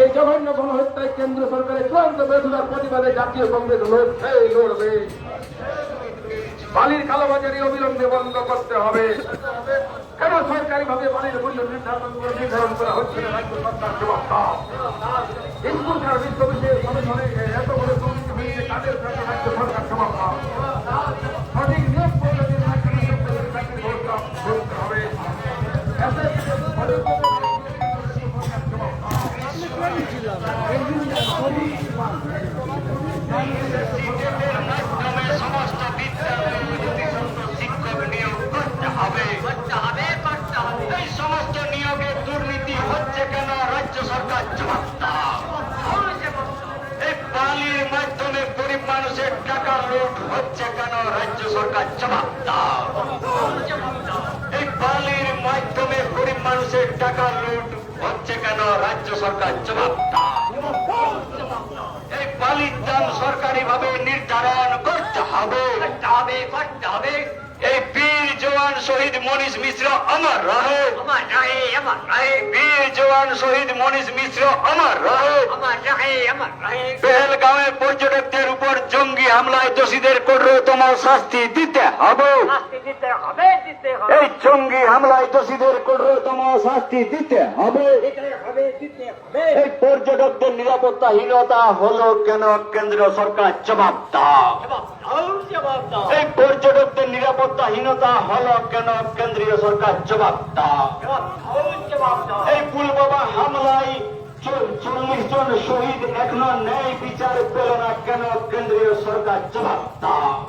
এই জঘন্য গণহত্যায় কেন্দ্র সরকারের চূড়ান্ত ব্যর্থতার প্রতিবাদে জাতীয় কংগ্রেস লড়ছে লড়বে। বালির কালোবাজারি অবিলম্বে বন্ধ করতে হবে। কেন সরকারি ভাবে বালির মূল্য নির্ধারণ নির্ধারণ করা হচ্ছে না? রাজ্য সরকার এত বড় সঠিক নিয়োগ পদ্ধতির হবে মাধ্যমে মাধ্যমে গরিব মানুষের টাকা লুট হচ্ছে কেন রাজ্য সরকার? জবাব দাও এই বালির মাধ্যমে গরিব মানুষের হচ্ছে কেন রাজ্য সরকার দাও এই বালির দাম সরকারি ভাবে নির্ধারণ করতে হবে করতে হবে। এই বীর জওয়ান শহীদ মনীষ মিশ্র আমার রহে। আমার রহে আমার রহে। বীর জওয়ান শহীদ মনীষ মিশ্র আমার রহে। আমার রহে আমার রহে। পেহেলগাঁওয়ে পর্যটকদের উপর জঙ্গি হামলায় দোষীদের কঠোরতম শাস্তি দিতে হবে। দিতে হবে দিতে হবে। এই জঙ্গি হামলায় দোষীদের কঠোরতম শাস্তি হবে। দিতে হবে এই পর্যটকদের নিরাপত্তাহীনতা হলো কেন? কেন্দ্র সরকার জবাব দাও। এই পর্যটকদের নিরাপত্তাহীনতা হল কেন কেন্দ্রীয় সরকার জবাব দাও। জবাব দাও জবাব দাও এই পুলবামা হামলায় চল্লিশ জন শহীদ এখনও ন্যায় বিচার পেল না কেন কেন্দ্রীয় সরকার জবাব দাও।